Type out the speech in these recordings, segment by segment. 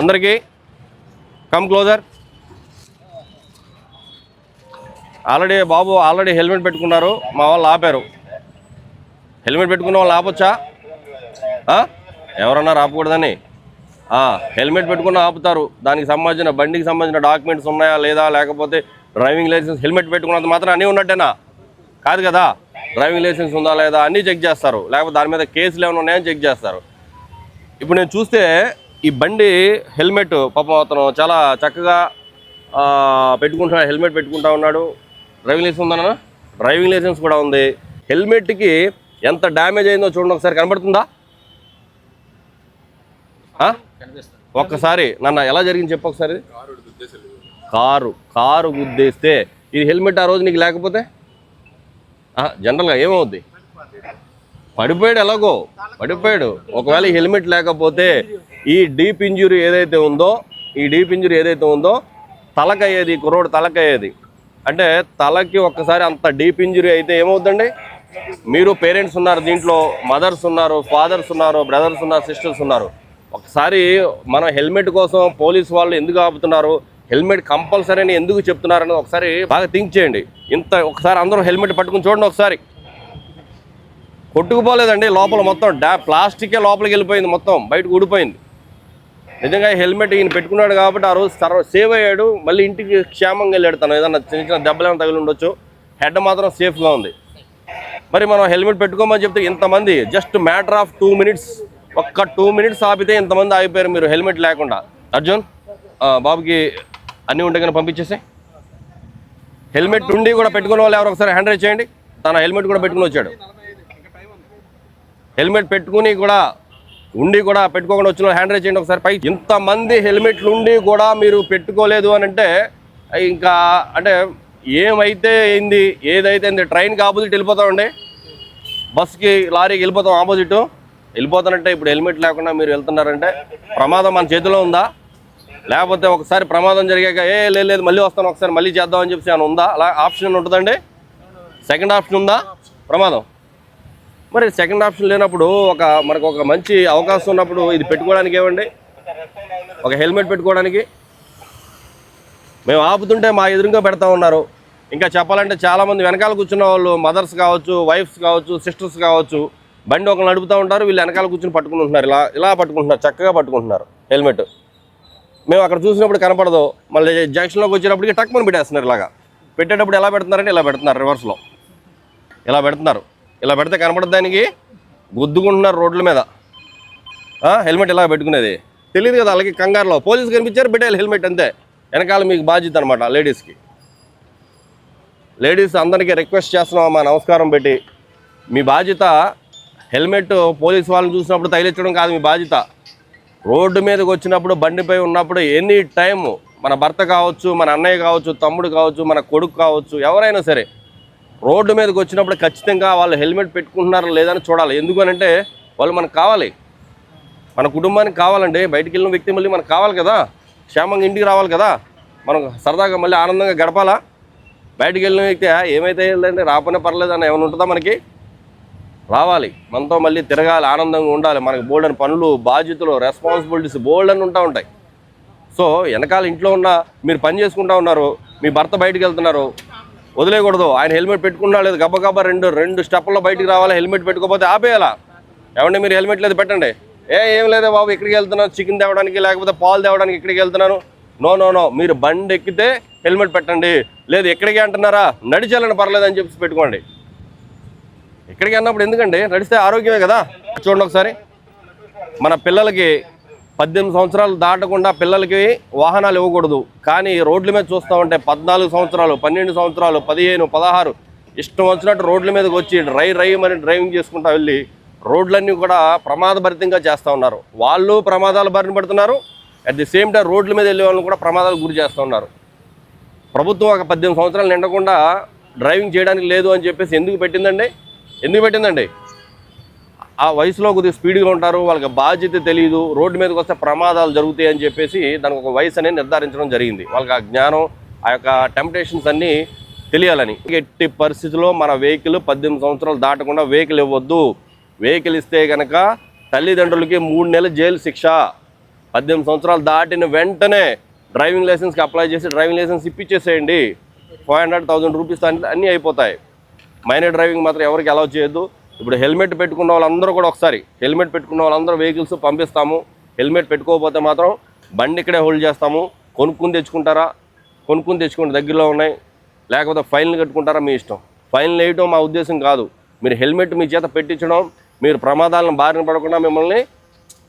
అందరికీ come closer already బాబు already helmet పెట్టుకున్నారు మా వాళ్ళు ఆపారు. హెల్మెట్ పెట్టుకున్న వాళ్ళు ఆపొచ్చా? ఎవరన్నా ఆపకూడదని హెల్మెట్ పెట్టుకున్న ఆపుతారు. దానికి సంబంధించిన బండికి సంబంధించిన డాక్యుమెంట్స్ ఉన్నాయా లేదా? లేకపోతే డ్రైవింగ్ లైసెన్స్ హెల్మెట్ పెట్టుకున్నంత మాత్రం అన్నీ ఉన్నట్టేనా? కాదు కదా? డ్రైవింగ్ లైసెన్స్ ఉందా లేదా? అన్నీ చెక్ చేస్తారు. లేకపోతే దాని మీద కేసులు ఏమైనా ఉన్నాయని చెక్ చేస్తారు. ఇప్పుడు నేను చూస్తే ఈ బండి హెల్మెట్ పాపం అతను చాలా చక్కగా పెట్టుకుంటున్నాడు హెల్మెట్ పెట్టుకుంటా ఉన్నాడు. డ్రైవింగ్ లైసెన్స్ ఉందన్న? డ్రైవింగ్ లైసెన్స్ కూడా ఉంది. హెల్మెట్కి ఎంత డ్యామేజ్ అయిందో చూడండి ఒకసారి కనబడుతుందా? ఒక్కసారి నన్ను ఎలా జరిగింది చెప్పు ఒకసారి. కారు కారు గుద్దేస్తే ఇది హెల్మెట్ ఆ రోజు నీకు లేకపోతే? జనరల్గా ఏమవుద్ది? పడిపోయాడు ఎలాగో పడిపోయాడు. ఒకవేళ హెల్మెట్ లేకపోతే ఈ డీప్ ఇంజురీ ఏదైతే ఉందో ఈ డీప్ ఇంజురీ ఏదైతే ఉందో తలకయ్యేది కుర్రోడు తలకయ్యేది. అంటే తలకి ఒక్కసారి అంత డీప్ ఇంజురీ అయితే ఏమవుతుందండి మీరు పేరెంట్స్ ఉన్నారు దీంట్లో మదర్స్ ఉన్నారు ఫాదర్స్ ఉన్నారు బ్రదర్స్ ఉన్నారు సిస్టర్స్ ఉన్నారు. ఒకసారి మనం హెల్మెట్ కోసం పోలీస్ వాళ్ళు ఎందుకు ఆపుతున్నారు? హెల్మెట్ కంపల్సరీ అని ఎందుకు చెప్తున్నారని ఒకసారి బాగా థింక్ చేయండి. ఇంత ఒకసారి అందరూ హెల్మెట్ పట్టుకుని చూడండి ఒకసారి. కొట్టుకుపోలేదండి లోపల మొత్తం. డా ప్లాస్టికే లోపలికి వెళ్ళిపోయింది మొత్తం. బయటకు ఊడిపోయింది. నిజంగా హెల్మెట్ ఈయన పెట్టుకున్నాడు కాబట్టి ఆ రోజు సర్వ సేవ్ అయ్యాడు. మళ్ళీ ఇంటికి క్షేమంగా వెళ్ళాడు తను. ఏదన్నా చిన్న చిన్న దెబ్బలు ఏమైనా తగిలి ఉండొచ్చు. హెడ్ మాత్రం సేఫ్గా ఉంది. మరి మనం హెల్మెట్ పెట్టుకోమని చెప్తే ఇంతమంది just matter of two minutes ఒక్క టూ మినిట్స్ ఆపితే ఇంతమంది ఆగిపోయారు మీరు హెల్మెట్ లేకుండా. అర్జున్ బాబుకి అన్నీ ఉంటే కానీ పంపించేసి హెల్మెట్ ఉండి కూడా పెట్టుకున్న వాళ్ళు ఎవరు? ఒకసారి హ్యాండ్ రైజ్ చేయండి. తన హెల్మెట్ కూడా పెట్టుకుని వచ్చాడు. హెల్మెట్ పెట్టుకుని కూడా ఉండి కూడా పెట్టుకోకుండా వచ్చిన హ్యాండ్ రైజ్ చేయండి ఒకసారి. పై ఇంతమంది హెల్మెట్లు ఉండి కూడా మీరు పెట్టుకోలేదు అని అంటే ఇంకా అంటే ఏమైతే అయింది ఏదైతే అయింది ట్రైన్కి ఆపోజిట్ వెళ్ళిపోతామండి బస్కి లారీకి వెళ్ళిపోతాం ఆపోజిట్. వెళ్ళిపోతానంటే ఇప్పుడు హెల్మెట్ లేకుండా మీరు వెళ్తున్నారంటే ప్రమాదం మన చేతిలో ఉందా? లేకపోతే ఒకసారి ప్రమాదం జరిగాక ఏ లేదు మళ్ళీ వస్తాను ఒకసారి మళ్ళీ చేద్దామని చెప్పి అని ఉందా? అలా ఆప్షన్ ఉంటుందండి? సెకండ్ ఆప్షన్ ఉందా? ప్రమాదం. మరి సెకండ్ ఆప్షన్ లేనప్పుడు ఒక మనకు ఒక మంచి అవకాశం ఉన్నప్పుడు ఇది పెట్టుకోవడానికి ఏమండి? ఒక హెల్మెట్ పెట్టుకోవడానికి? మేము ఆపుతుంటే మా ఎదురుగా పెడతా ఉన్నారు. ఇంకా చెప్పాలంటే చాలామంది వెనకాల కూర్చున్న వాళ్ళు మదర్స్ కావచ్చు వైఫ్స్ కావచ్చు సిస్టర్స్ కావచ్చు బండి ఒకరు నడుపుతూ ఉంటారు వీళ్ళు వెనకాల కూర్చుని పట్టుకుంటున్నారు ఇలా ఇలా పట్టుకుంటున్నారు చక్కగా పట్టుకుంటున్నారు హెల్మెట్. మేము అక్కడ చూసినప్పుడు కనపడదు. మళ్ళీ జంక్షన్లోకి వచ్చేటప్పటికి టక్మని పెట్టేస్తున్నారు ఇలాగా. పెట్టేటప్పుడు ఎలా పెడుతున్నారంటే ఇలా పెడుతున్నారు రివర్స్లో ఇలా పెడుతున్నారు. ఇలా పెడితే కనపడదు దానికి? గుద్దుకుంటున్నారు రోడ్ల మీద. హెల్మెట్ ఇలా పెట్టుకునేది? తెలియదు కదా అలాగే కంగారులో. పోలీసు కనిపించారు పెట్టాలి హెల్మెట్ అంతే. వెనకాల మీకు బాధ్యత అనమాట లేడీస్కి. లేడీస్ అందరికీ రిక్వెస్ట్ చేస్తున్నాం అమ్మా నమస్కారం పెట్టి. మీ బాధ్యత హెల్మెట్ పోలీస్ వాళ్ళని చూసినప్పుడు తగిలించడం కాదు మీ బాధ్యత. రోడ్డు మీదకి వచ్చినప్పుడు బండిపై ఉన్నప్పుడు ఎనీ టైము మన భర్త కావచ్చు మన అన్నయ్య కావచ్చు తమ్ముడు కావచ్చు మన కొడుకు కావచ్చు ఎవరైనా సరే రోడ్డు మీదకి వచ్చినప్పుడు ఖచ్చితంగా వాళ్ళు హెల్మెట్ పెట్టుకుంటున్నారా లేదని చూడాలి. ఎందుకనంటే వాళ్ళు మనకు కావాలి. మన కుటుంబానికి కావాలండి. బయటికి వెళ్ళిన వ్యక్తి మళ్ళీ మనకు కావాలి కదా. క్షేమంగా ఇంటికి రావాలి కదా. మనం సరదాగా మళ్ళీ ఆనందంగా గడపాలా? బయటికి వెళ్ళిన వ్యక్తి ఏమైతే వెళ్ళండి రాకపోయినా పర్లేదు అని ఏమైనా ఉంటుందా మనకి? రావాలి. మనతో మళ్ళీ తిరగాలి ఆనందంగా ఉండాలి. మనకి బోల్డ్ అని పనులు బాధ్యతలు రెస్పాన్సిబిలిటీస్ బోల్డ్ అని ఉంటా ఉంటాయి. సో వెనకాల ఇంట్లో ఉన్న మీరు పని చేసుకుంటా ఉన్నారు మీ భర్త బయటికి వెళ్తున్నారు వదిలేయకూడదు. ఆయన హెల్మెట్ పెట్టుకున్నా లేదు గబ్బ రెండు రెండు స్టెప్పుల్లో బయటికి రావాలి హెల్మెట్ పెట్టుకోకపోతే ఆపేయాలా? ఏమంటే మీరు హెల్మెట్ లేదు పెట్టండి. ఏ ఏం లేదే బాబు ఇక్కడికి వెళ్తున్నాను చికెన్ తేవడానికి లేకపోతే పాలు తేవడానికి ఇక్కడికి వెళ్తున్నాను. నో నో నో మీరు బండి ఎక్కితే హెల్మెట్ పెట్టండి. లేదు ఎక్కడికి అంటున్నారా? నడిచేయాలని పర్లేదు అని చెప్పి పెట్టుకోండి. ఎక్కడికి అన్నప్పుడు ఎందుకండి? నడిస్తే ఆరోగ్యమే కదా? చూడండి ఒకసారి. మన పిల్లలకి పద్దెనిమిది సంవత్సరాలు దాటకుండా పిల్లలకి వాహనాలు ఇవ్వకూడదు. కానీ రోడ్ల మీద చూస్తామంటే పద్నాలుగు సంవత్సరాలు పన్నెండు సంవత్సరాలు పదిహేను పదహారు ఇష్టం వచ్చినట్టు రోడ్ల మీదకి వచ్చి రై రై మరి డ్రైవింగ్ చేసుకుంటా వెళ్ళి రోడ్లన్నీ కూడా ప్రమాదభరితంగా చేస్తూ ఉన్నారు. వాళ్ళు ప్రమాదాలు బారిన పడుతున్నారు. అట్ ది సేమ్ టైం రోడ్ల మీద వెళ్ళే వాళ్ళని కూడా ప్రమాదాలు గురి చేస్తూ ఉన్నారు. ప్రభుత్వం ఒక పద్దెనిమిది సంవత్సరాలు నిండకుండా డ్రైవింగ్ చేయడానికి లేదు అని చెప్పేసి ఎందుకు పెట్టిందండి? ఎందుకు పెట్టిందండి? ఆ వయసులో కొద్దిగా స్పీడ్గా ఉంటారు వాళ్ళకి బాధ్యత తెలియదు రోడ్డు మీదకి వస్తే ప్రమాదాలు జరుగుతాయి అని చెప్పేసి దానికి ఒక వయసు అనేది నిర్ధారించడం జరిగింది. వాళ్ళకి ఆ జ్ఞానం ఆ యొక్క టెంప్టేషన్స్ అన్నీ తెలియాలని. ఎట్టి పరిస్థితిలో మన వెహికల్ పద్దెనిమిది సంవత్సరాలు దాటకుండా వెహికల్ ఇవ్వద్దు. వెహికల్ ఇస్తే కనుక తల్లిదండ్రులకి మూడు నెలల జైలు శిక్ష. పద్దెనిమిది సంవత్సరాలు దాటిన వెంటనే డ్రైవింగ్ లైసెన్స్కి అప్లై చేసి డ్రైవింగ్ లైసెన్స్ ఇప్పించేసేయండి ఫైవ్ హండ్రెడ్ థౌసండ్ రూపీస్ అన్ని అన్నీ అయిపోతాయి. మైనర్ డ్రైవింగ్ మాత్రం ఎవరికి అలౌ చేయొద్దు. ఇప్పుడు హెల్మెట్ పెట్టుకున్న వాళ్ళందరూ కూడా ఒకసారి హెల్మెట్ పెట్టుకున్న వాళ్ళందరూ వెహికల్స్ పంపిస్తాము. హెల్మెట్ పెట్టుకోకపోతే మాత్రం బండి ఇక్కడే హోల్డ్ చేస్తాము. కొనుక్కుని తెచ్చుకుంటారా? కొనుక్కుని తెచ్చుకుంటే దగ్గరలో ఉన్నాయి. లేకపోతే ఫైన్లు కట్టుకుంటారా? మీ ఇష్టం. ఫైన్లు వేయటం మా ఉద్దేశం కాదు. మీరు హెల్మెట్ మీ చేత పెట్టించడం మీరు ప్రమాదాలను బారిన పడకుండా మిమ్మల్ని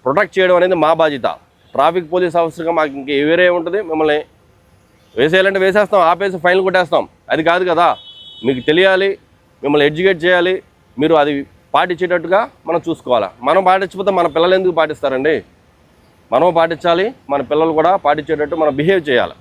ప్రొటెక్ట్ చేయడం అనేది మా బాధ్యత. ట్రాఫిక్ పోలీస్ ఆఫీసర్గా మాకు ఇంక వేరే ఉంటుంది మిమ్మల్ని వేసేయాలంటే వేసేస్తాం ఆపేసి ఫైన్ కొట్టేస్తాం. అది కాదు కదా. మీకు తెలియాలి మిమ్మల్ని ఎడ్యుకేట్ చేయాలి మీరు అది పాటించేటట్టుగా మనం చూసుకోవాలి. మనం పాటించకపోతే మన పిల్లలు ఎందుకు పాటిస్తారండి? మనం పాటించాలి మన పిల్లలు కూడా పాటించేటట్టు మనం బిహేవ్ చేయాలి.